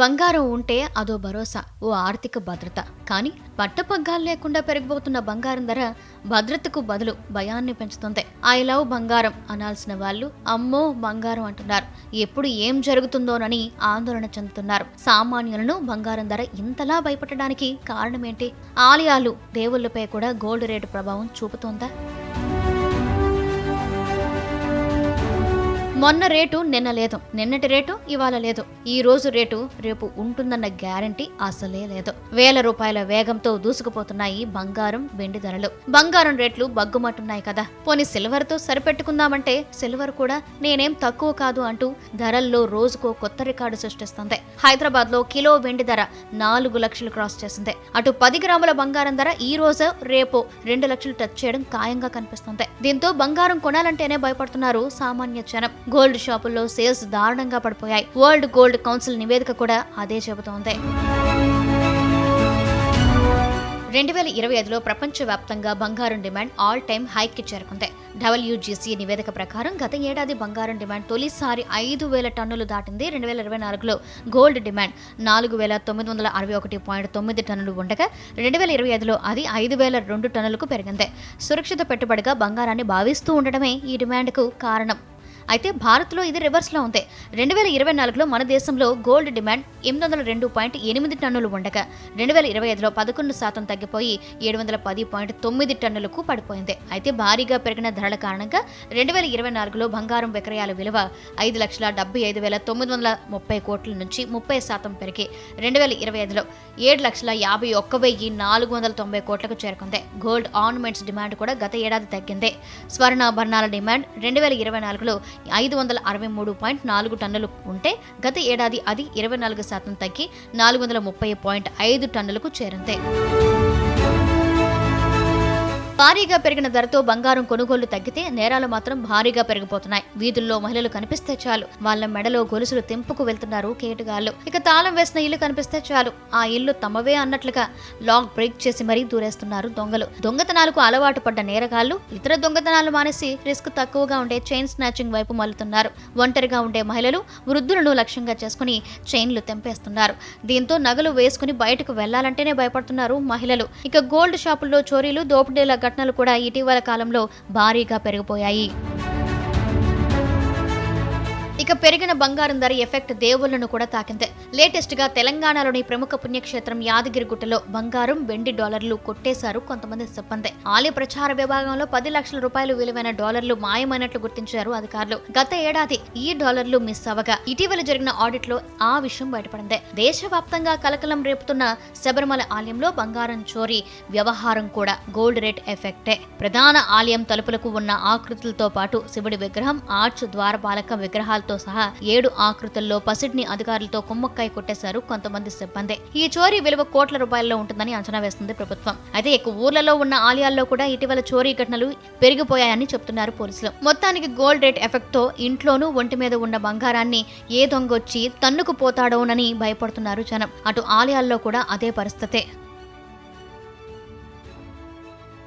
బంగారం ఉంటే అదో భరోసా ఓ ఆర్థిక భద్రత. కానీ పట్టపగ్గాలు లేకుండా పెరిగిపోతున్న బంగారం ధర భద్రతకు బదులు భయాన్ని పెంచుతుంది. ఐ లవ్ బంగారం అనాల్సిన వాళ్ళు అమ్మో బంగారం అంటున్నారు. ఎప్పుడు ఏం జరుగుతుందోనని ఆందోళన చెందుతున్నారు. సామాన్యులను బంగారం ధర ఇంతలా భయపెట్టడానికి కారణమేంటి ఆలయాలు దేవుళ్ళపై కూడా గోల్డ్ రేటు ప్రభావం చూపుతోందా? మొన్న రేటు నిన్న లేదు. నిన్నటి రేటు ఇవాళ లేదు. ఈ రోజు రేటు రేపు ఉంటుందన్న గ్యారంటీ అసలే లేదు. వేల రూపాయల వేగంతో దూసుకుపోతున్నాయి బంగారం వెండి ధరలు. బంగారం రేట్లు బగ్గుమట్టున్నాయి కదా. పోనీ సిల్వర్తో సరిపెట్టుకుందామంటే సిల్వర్ కూడా నేనేం తక్కువ కాదు అంటూ ధరల్లో రోజుకో కొత్త రికార్డు సృష్టిస్తుంది. హైదరాబాద్లో కిలో వెండి ధర నాలుగు లక్షలు క్రాస్ చేసింది. అటు పది గ్రాముల బంగారం ధర ఈ రోజు రేపు రెండు లక్షలు టచ్ చేయడం ఖాయంగా కనిపిస్తుంది. దీంతో బంగారం కొనాలంటేనే భయపడుతున్నారు సామాన్య జనం. గోల్డ్ షాపుల్లో సేల్స్ దారుణంగా పడిపోయాయి. వరల్డ్ గోల్డ్ కౌన్సిల్ నివేదిక కూడా అదే చెబుతోంది. రెండు వేల ఇరవై ఐదులో ప్రపంచవ్యాప్తంగా బంగారం డిమాండ్ ఆల్ టైమ్ హైక్ చేరుకుంది. డబ్ల్యూజీసీ నివేదిక ప్రకారం గత ఏడాది బంగారం డిమాండ్ తొలిసారి ఐదు వేల టన్నులు దాటింది. రెండు వేల ఇరవై నాలుగులో గోల్డ్ డిమాండ్ నాలుగు వేల తొమ్మిది వందల అరవై ఒకటి పాయింట్ తొమ్మిది టన్నులు ఉండగా రెండు వేల ఇరవై ఐదులో అది ఐదు వేల రెండు టన్నులకు పెరిగింది. సురక్షిత పెట్టుబడిగా బంగారాన్ని భావిస్తూ ఉండడమే ఈ డిమాండ్కు కారణం. అయితే భారత్లో ఇది రివర్స్లో ఉంది. రెండు వేల ఇరవై నాలుగులో మన దేశంలో గోల్డ్ డిమాండ్ ఎనిమిది వందల రెండు పాయింట్ ఎనిమిది టన్నులు ఉండగా రెండు వేల ఇరవై ఐదులో పదకొండు శాతం తగ్గిపోయి ఏడు వందల పది పాయింట్ తొమ్మిది టన్నులకు పడిపోయింది. అయితే భారీగా పెరిగిన ధరల కారణంగా రెండు వేల ఇరవై నాలుగులో బంగారం విక్రయాల విలువ ఐదు లక్షల డెబ్బై ఐదు వేల తొమ్మిది వందల ముప్పై కోట్ల నుంచి ముప్పై శాతం పెరిగి రెండు వేల ఇరవై ఐదులో ఏడు లక్షల యాభై ఒక్క వెయ్యి నాలుగు వందల తొంభై కోట్లకు చేరుకుంది. గోల్డ్ ఆర్నమెంట్స్ డిమాండ్ కూడా గత ఏడాది తగ్గింది. స్వర్ణాభరణాల డిమాండ్ రెండు వేల ఇరవై నాలుగులో ఐదు వందల అరవై మూడు పాయింట్ నాలుగు టన్నులు ఉంటే గత ఏడాది అది ఇరవై నాలుగు శాతం తగ్గి నాలుగు వందల ముప్పై పాయింట్ ఐదు టన్నులకు చేరింది. భారీగా పెరిగిన ధరతో బంగారం కొనుగోలు తగ్గితే నేరాలు మాత్రం భారీగా పెరిగిపోతున్నాయి. వీధుల్లో మహిళలు కనిపిస్తే చాలు. వాళ్ళ మెడలో గొలుసులు తెంపుకు వెళ్తున్నారు కేటుగాళ్ళు. ఇక తాళం వేసిన ఇల్లు కనిపిస్తే చాలు. ఆ ఇల్లు తమవే అన్నట్లుగా లాక్ బ్రేక్ చేసి మరీ దూరేస్తున్నారు దొంగలు. దొంగతనాలకు అలవాటు పడ్డ నేరగాళ్ళు ఇతర దొంగతనాలు మానేసి రిస్క్ తక్కువగా ఉండే చైన్ స్నాచింగ్ వైపు మలుతున్నారు ఒంటరిగా ఉండే మహిళలు వృద్ధులను లక్ష్యంగా చేసుకుని చైన్లు తెంపేస్తున్నారు. దీంతో నగలు వేసుకుని బయటకు వెళ్ళాలంటేనే భయపడుతున్నారు మహిళలు. ఇక గోల్డ్ షాపుల్లో చోరీలు దోపిడీల ఘటనలు కూడా ఇటీవల కాలంలో భారీగా పెరిగిపోయాయి. ఇక పెరిగిన బంగారం ధర ఎఫెక్ట్ దేవుళ్ళను కూడా తాకింది. లేటెస్ట్గా తెలంగాణలోని ప్రముఖ పుణ్యక్షేత్రం యాదగిరిగుట్టలో బంగారం వెండి డాలర్లు కొట్టేశారు కొంతమంది సిబ్బంది. ఆలయ ప్రచార విభాగంలో పది లక్షల రూపాయలు విలువైన డాలర్లు మాయమైనట్లు గుర్తించారు అధికారులు. గత ఏడాది ఈ డాలర్లు మిస్ అవ్వగా ఇటీవల జరిగిన ఆడిట్లో ఆ విషయం బయటపడింది. దేశవ్యాప్తంగా కలకలం రేపుతున్న శబరిమల ఆలయంలో బంగారం చోరీ వ్యవహారం కూడా గోల్డ్ రేట్ ఎఫెక్టే. ప్రధాన ఆలయం తలుపులకు ఉన్న ఆకృతులతో పాటు శివుడి విగ్రహం ఆర్చ్ ద్వారపాలక విగ్రహాలతో సహా ఏడు ఆకృతుల్లో పసిడ్ని అధికారులతో కుమ్మక్కాయ కొట్టేశారు కొంతమంది సిబ్బంది. ఈ చోరీ విలువ కోట్ల రూపాయల్లో ఉంటుందని అంచనా వేస్తుంది ప్రభుత్వం. అయితే ఎక్కువ ఊర్లలో ఉన్న ఆలయాల్లో కూడా ఇటీవల చోరీ ఘటనలు పెరిగిపోయాయని చెప్తున్నారు పోలీసులు. మొత్తానికి గోల్డ్ రేట్ ఎఫెక్ట్తో ఇంట్లోనూ ఒంటి మీద ఉన్న బంగారాన్ని ఏ దొంగొచ్చి తన్నుకు పోతాడోనని భయపడుతున్నారు జనం. అటు ఆలయాల్లో కూడా అదే పరిస్థితే.